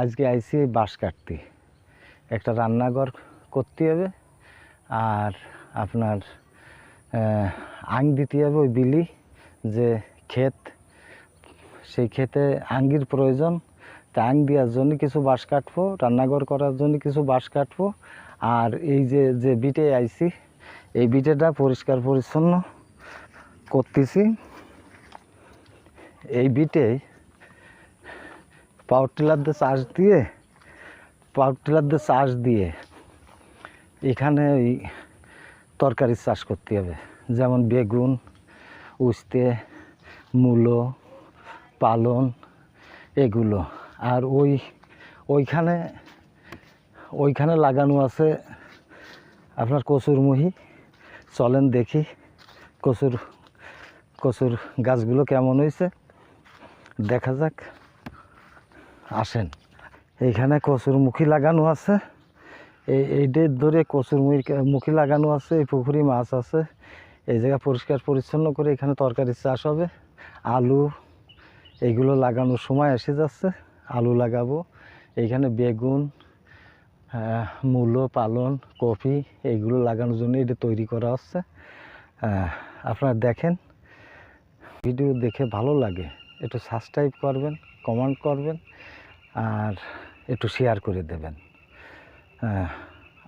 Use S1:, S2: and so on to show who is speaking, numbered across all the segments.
S1: আজকে আইসি বাঁশ কাটতে। একটা রান্নাঘর করতে হবে আর আপনার আং দিতে হবে ওই বিলি যে ক্ষেত, সেই ক্ষেতে আঙ্গির প্রয়োজন। তা আং দেওয়ার জন্য কিছু বাঁশ কাটবো, রান্নাঘর করার জন্য কিছু বাঁশ কাটবো। আর এই যে যে বিটে আইছি, এই বিটেটা পরিষ্কার পরিচ্ছন্ন করতেছি। এই বিটে পাওয়ার টিলার দিয়ে চাষ দিয়ে, পাওয়ার টিলার দিয়ে চাষ দিয়ে এখানে ওই তরকারির চাষ করতে হবে। যেমন বেগুন, উস্তে, মূলো, পালন এগুলো। আর ওই, ওইখানে ওইখানে লাগানো আছে আপনার কচুরমুহি চলেন দেখি কচুর কচুর গাছগুলো কেমন হয়েছে। দেখা যাক। আসেন। এইখানে কচুর মুখী লাগানো আছে। এই এইটার ধরে কচুর মুখী- মুখী লাগানো আছে এই পুকুরি মাছ আছে। এই জায়গা পরিষ্কার পরিচ্ছন্ন করে এখানে তরকারির চাষ হবে। আলু এইগুলো লাগানোর সময় এসে যাচ্ছে। আলু লাগাবো। এইখানে বেগুন আহ, মূলো পালন কপি এইগুলো লাগানোর জন্য এটা তৈরি করা হচ্ছে। আহ, আপনারা দেখেন। ভিডিও দেখে ভালো লাগে। একটু সাবস্ক্রাইব করবেন কমেন্ট করবেন আর একটু শেয়ার করে দেবেন।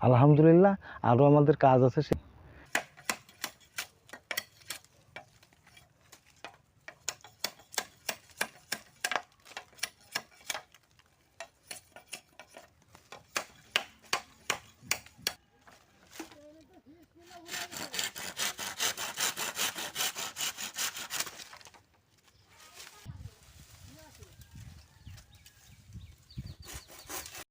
S1: আলহামদুলিল্লাহ আরও আমাদের কাজ আছে